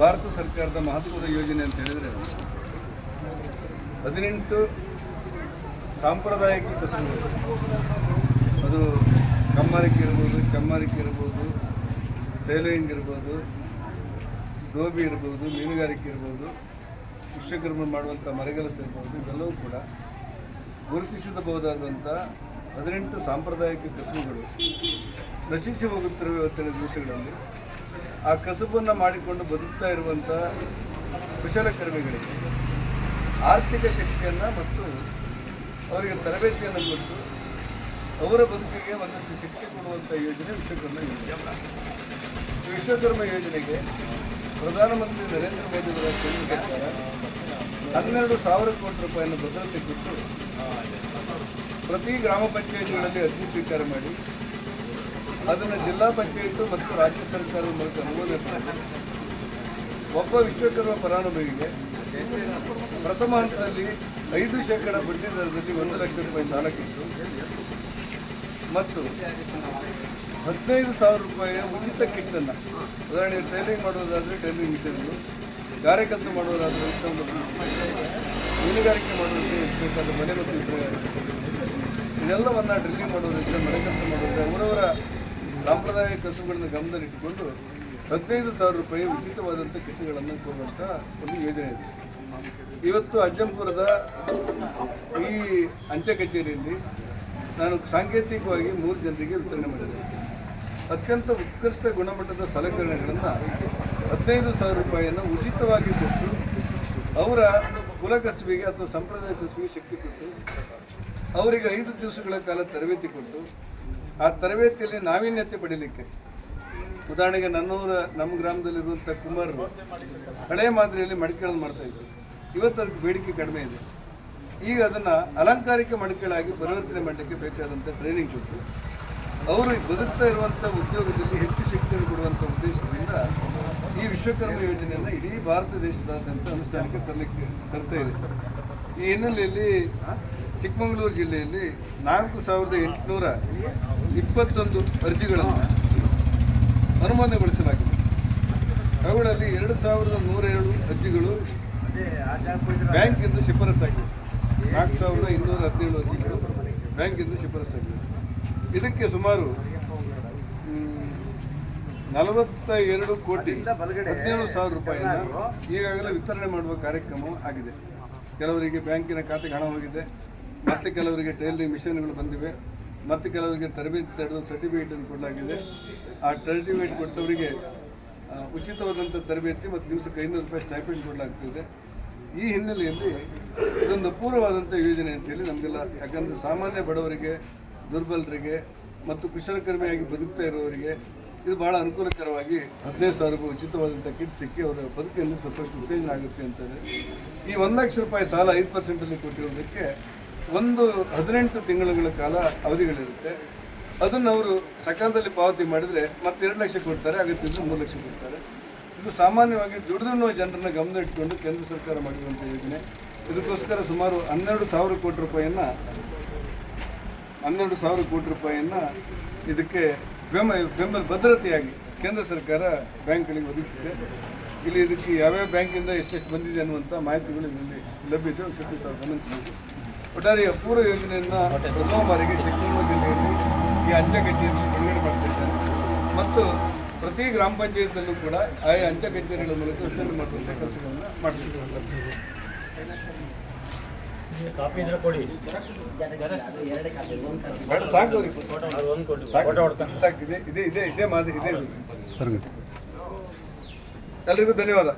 ಭಾರತ ಸರ್ಕಾರದ ಮಹತ್ವದ ಯೋಜನೆ ಅಂತ ಹೇಳಿದರೆ ಹದಿನೆಂಟು ಸಾಂಪ್ರದಾಯಿಕ ಕಸುಬುಗಳು ಅದು ಕಮ್ಮಾರಿಕೆ ಇರ್ಬೋದು, ಚಮ್ಮಾರಿಕೆ ಇರ್ಬೋದು, ಟೈಲರಿಂಗ್ ಇರ್ಬೋದು ದೋಬಿ ಇರ್ಬೋದು, ಮೀನುಗಾರಿಕೆ ಇರ್ಬೋದು ವಿಶ್ವಕರ್ಮ ಮಾಡುವಂಥ ಮರಗೆಲಸ ಇರ್ಬೋದು ಇವೆಲ್ಲವೂ ಕೂಡ ಗುರುತಿಸಬಹುದಾದಂಥ ಹದಿನೆಂಟು ಸಾಂಪ್ರದಾಯಿಕ ಕಸುಬುಗಳು ನಶಿಸಿ ಹೋಗುತ್ತಿರುವ ಇವತ್ತಿನ ದಿವಸಗಳಲ್ಲಿ ಆ ಕಸುಬನ್ನು ಮಾಡಿಕೊಂಡು ಬದುಕ್ತಾ ಇರುವಂಥ ಕುಶಲಕರ್ಮಿಗಳಿಗೆ ಆರ್ಥಿಕ ಶಕ್ತಿಯನ್ನು ಮತ್ತು ಅವರಿಗೆ ತರಬೇತಿಯನ್ನು ಕೊಟ್ಟು ಅವರ ಬದುಕಿಗೆ ಒಂದಷ್ಟು ಶಕ್ತಿ ಕೊಡುವಂಥ ಯೋಜನೆ ವಿಶ್ವಕರ್ಮ ಯೋಜನೆ. ವಿಶ್ವಕರ್ಮ ಯೋಜನೆಗೆ ಪ್ರಧಾನಮಂತ್ರಿ ನರೇಂದ್ರ ಮೋದಿ ಅವರ ಕೇಂದ್ರ ಸರ್ಕಾರ ಹನ್ನೆರಡು ಸಾವಿರ ಕೋಟಿ ರೂಪಾಯಿಯನ್ನು ಭದ್ರತೆ ಕೊಟ್ಟು ಪ್ರತಿ ಗ್ರಾಮ ಪಂಚಾಯತ್ಗಳಲ್ಲಿ ಅರ್ಜಿ ಸ್ವೀಕಾರ ಮಾಡಿ ಅದನ್ನು ಜಿಲ್ಲಾ ಪಂಚಾಯತ್ ಮತ್ತು ರಾಜ್ಯ ಸರ್ಕಾರದ ಮೂಲಕ ಅನುಮೋದನೆ ಒಬ್ಬ ವಿಶ್ವಕರ್ಮ ಫಲಾನುಭವಿಗೆ ಪ್ರಥಮ ಹಂತದಲ್ಲಿ ಐದು ಶೇಕಡ ಬಡ್ಡಿ ದರದಲ್ಲಿ ಒಂದು ಲಕ್ಷ ರೂಪಾಯಿ ಸಾಲಕ್ಕಿತ್ತು ಮತ್ತು ಹದಿನೈದು ಸಾವಿರ ರೂಪಾಯಿಯ ಉಚಿತ ಕಿಟ್ಟನ್ನು, ಉದಾಹರಣೆಗೆ ಟ್ರೈನಿಂಗ್ ಮಾಡೋದಾದರೆ ಟ್ರೈನಿಂಗ್ ಮಿಷನ್ಗಳು ಗಾರೆ ಕೆಲಸ ಮಾಡೋದಾದರೆ ಮೀನುಗಾರಿಕೆ ಮಾಡುವುದಕ್ಕೆ ಬೇಕಾದ ಮನೆ ಮತ್ತು ಇದೆಲ್ಲವನ್ನು ಡ್ರಿಲ್ಲಿಂಗ್ ಮಾಡುವುದಕ್ಕೆ ಮನೆ ಕೆಲಸ ಮಾಡುವುದಕ್ಕೆ ಅವರವರ ಸಾಂಪ್ರದಾಯಿಕ ಕಸುಗಳನ್ನು ಗಮನದಲ್ಲಿಟ್ಟುಕೊಂಡು ಹದಿನೈದು ಸಾವಿರ ರೂಪಾಯಿ ಉಚಿತವಾದಂಥ ಕಿಟ್ಗಳನ್ನು ಕೊಡುವಂಥ ಒಂದು ಯೋಜನೆ ಇದೆ. ಇವತ್ತು ಅಜ್ಜಂಪುರದ ಈ ಅಂಚೆ ಕಚೇರಿಯಲ್ಲಿ ನಾನು ಸಾಂಕೇತಿಕವಾಗಿ ಮೂರು ಜನರಿಗೆ ವಿತರಣೆ ಮಾಡಿದೆ. ಅತ್ಯಂತ ಉತ್ಕೃಷ್ಟ ಗುಣಮಟ್ಟದ ಸಲಕರಣೆಗಳನ್ನು ಹದಿನೈದು ಸಾವಿರ ರೂಪಾಯಿಯನ್ನು ಉಚಿತವಾಗಿ ಕೊಟ್ಟು ಅವರ ಕುಲ ಕಸುಬಿಗೆ ಅಥವಾ ಸಂಪ್ರದಾಯ ಕಸುಬಿಗೆ ಶಕ್ತಿ ಕೊಟ್ಟು, ಅವರಿಗೆ ಐದು ದಿವಸಗಳ ಕಾಲ ತರಬೇತಿ ಕೊಟ್ಟು ಆ ತರಬೇತಿಯಲ್ಲಿ ನಾವೀನ್ಯತೆ ಪಡೀಲಿಕ್ಕೆ. ಉದಾಹರಣೆಗೆ ನನ್ನೂರ, ನಮ್ಮ ಗ್ರಾಮದಲ್ಲಿರುವಂಥ ಕುಮಾರರು ಹಳೆಯ ಮಾದರಿಯಲ್ಲಿ ಮಡಿಕೆಗಳನ್ನು ಮಾಡ್ತಾ ಇದ್ದರು ಇವತ್ತು ಅದಕ್ಕೆ ಬೇಡಿಕೆ ಕಡಿಮೆ ಇದೆ. ಈಗ ಅದನ್ನು ಅಲಂಕಾರಿಕ ಮಡಿಕೆಗಳಾಗಿ ಪರಿವರ್ತನೆ ಮಾಡಲಿಕ್ಕೆ ಬೇಕಾದಂಥ ಟ್ರೈನಿಂಗ್ ಕೊಟ್ಟು ಅವರು ಬದುಕ್ತಾ ಇರುವಂಥ ಉದ್ಯೋಗದಲ್ಲಿ ಹೆಚ್ಚು ಶಕ್ತಿಯನ್ನು ಕೊಡುವಂಥ ಉದ್ದೇಶದಿಂದ ಈ ವಿಶ್ವಕರ್ಮ ಯೋಜನೆಯನ್ನು ಇಡೀ ಭಾರತ ದೇಶದಾದ್ಯಂತ ಅನುಷ್ಠಾನಕ್ಕೆ ತರಲಿಕ್ಕೆ ತರ್ತಾ ಇದೆ. ಈ ಹಿನ್ನೆಲೆಯಲ್ಲಿ ಚಿಕ್ಕಮಗಳೂರು ಜಿಲ್ಲೆಯಲ್ಲಿ ನಾಲ್ಕು ಸಾವಿರದ ಎಂಟುನೂರ ಇಪ್ಪತ್ತೊಂದು ಅರ್ಜಿಗಳನ್ನು ಅನುಮೋದನೆಗೊಳಿಸಲಾಗಿದೆ. ಅವುಗಳಲ್ಲಿ ಎರಡು ಸಾವಿರದ ನೂರೇಳು ಅರ್ಜಿಗಳು ಬ್ಯಾಂಕಿಂದ ಶಿಫಾರಸ್ಸಾಗಿದೆ ನಾಲ್ಕು ಸಾವಿರದ ಇನ್ನೂರ ಹದಿನೇಳು ಅರ್ಜಿಗಳು ಬ್ಯಾಂಕಿಂದ ಶಿಫಾರಸ್ಸಾಗಿದೆ ಇದಕ್ಕೆ ಸುಮಾರು ನಲವತ್ತ ಎರಡು ಕೋಟಿ ಹದಿನೇಳು ಸಾವಿರ ರೂಪಾಯಿಯನ್ನು ಈಗಾಗಲೇ ವಿತರಣೆ ಮಾಡುವ ಕಾರ್ಯಕ್ರಮ ಆಗಿದೆ. ಕೆಲವರಿಗೆ ಬ್ಯಾಂಕಿನ ಖಾತೆಗೆ ಹಣ ಹೋಗಿದೆ, ಮತ್ತೆ ಕೆಲವರಿಗೆ ಟೈಲರಿಂಗ್ ಮಿಷನ್ಗಳು ಬಂದಿವೆ, ಮತ್ತೆ ಕೆಲವರಿಗೆ ತರಬೇತಿ ತಡೆದು ಸರ್ಟಿಫಿಕೇಟನ್ನು ಕೊಡಲಾಗಿದೆ. ಆ ಸರ್ಟಿಫಿಕೇಟ್ ಕೊಟ್ಟವರಿಗೆ ಉಚಿತವಾದಂಥ ತರಬೇತಿ ಮತ್ತು ದಿವಸಕ್ಕೆ ಐನೂರು ರೂಪಾಯಿ ಸ್ಟೈಪೆಂಡ್ ಕೊಡಲಾಗ್ತಿದೆ. ಈ ಹಿನ್ನೆಲೆಯಲ್ಲಿ ಇದೊಂದು ಅಪೂರ್ವವಾದಂಥ ಯೋಜನೆ ಅಂತೇಳಿ ನಮಗೆಲ್ಲ, ಯಾಕಂದರೆ ಸಾಮಾನ್ಯ ಬಡವರಿಗೆ, ದುರ್ಬಲರಿಗೆ ಮತ್ತು ಕುಶಲಕರ್ಮಿಯಾಗಿ ಬದುಕ್ತಾ ಇರೋರಿಗೆ ಇದು ಬಹಳ ಅನುಕೂಲಕರವಾಗಿ ಹದಿನೈದು ಸಾವಿರಗೂ ಉಚಿತವಾದಂಥ ಕಿಟ್ ಸಿಕ್ಕಿ ಅವರ ಬದುಕನ್ನು ಸಾಕಷ್ಟು ಉತ್ತೇಜನ ಆಗುತ್ತೆ ಅಂತಾರೆ. ಈ ಒಂದು ಲಕ್ಷ ರೂಪಾಯಿ ಸಾಲ ಐದು ಪರ್ಸೆಂಟಲ್ಲಿ ಕೊಟ್ಟಿರೋದಕ್ಕೆ ಒಂದು ಹದಿನೆಂಟು ತಿಂಗಳುಗಳ ಕಾಲ ಅವಧಿಗಳಿರುತ್ತೆ. ಅದನ್ನು ಅವರು ಸಕಾಲದಲ್ಲಿ ಪಾವತಿ ಮಾಡಿದರೆ ಮತ್ತೆ ಎರಡು ಲಕ್ಷ ಕೊಡ್ತಾರೆ ಅಗತ್ಯದ್ದು ಮೂರು ಲಕ್ಷ ಕೊಡ್ತಾರೆ. ಇದು ಸಾಮಾನ್ಯವಾಗಿ ದುಡಿದನ್ನು ಜನರನ್ನ ಗಮನ ಇಟ್ಕೊಂಡು ಕೇಂದ್ರ ಸರ್ಕಾರ ಮಾಡಿರುವಂಥ ಯೋಜನೆ. ಇದಕ್ಕೋಸ್ಕರ ಸುಮಾರು ಹನ್ನೆರಡು ಸಾವಿರ ಕೋಟಿ ರೂಪಾಯಿಯನ್ನು, ಹನ್ನೆರಡು ಸಾವಿರ ಕೋಟಿ ರೂಪಾಯಿಯನ್ನು ಇದಕ್ಕೆ ಬೆಂಬ ಬೆಂಬಲ ಭದ್ರತೆಯಾಗಿ ಕೇಂದ್ರ ಸರ್ಕಾರ ಬ್ಯಾಂಕ್ಗಳಿಗೆ ಒದಗಿಸಿದೆ. ಇಲ್ಲಿ ಇದಕ್ಕೆ ಯಾವ್ಯಾವ ಬ್ಯಾಂಕಿಂದ ಎಷ್ಟೆಷ್ಟು ಬಂದಿದೆ ಅನ್ನುವಂಥ ಮಾಹಿತಿಗಳು ಇಲ್ಲಿ ಲಭ್ಯತೆ ಸ್ವಲ್ಪ ತಾವು ಗಮನಿಸಬೇಕು ಒಟ್ಟಾರೆ ಈ ಅಪೂರ್ವ ಯೋಜನೆಯನ್ನು ಪ್ರಥಮ ಬಾರಿಗೆ ಚಿಕ್ಕಮಗಳೂರು ಜಿಲ್ಲೆಯಲ್ಲಿ ಈ ಅಂಚೆ ಕಚೇರಿಯಲ್ಲಿ ಬಿಡುಗಡೆ ಮಾಡ್ತಿದ್ದಾರೆ ಮತ್ತು ಪ್ರತಿ ಗ್ರಾಮ ಪಂಚಾಯತ್ನಲ್ಲೂ ಕೂಡ ಆಯಾ ಅಂಚೆ ಕಚೇರಿಗಳ ಮೂಲಕ ವಿತರಣೆ ಮಾಡುವಂಥ ಕೆಲಸಗಳನ್ನು ಮಾಡ್ತಿದ್ದಾರೆ. ಸಾಕು ಇದೆ ಇದೆ ಇದೆ ಇದೇ ಮಾದರಿ ಇದೆ ಎಲ್ರಿಗೂ ಧನ್ಯವಾದ.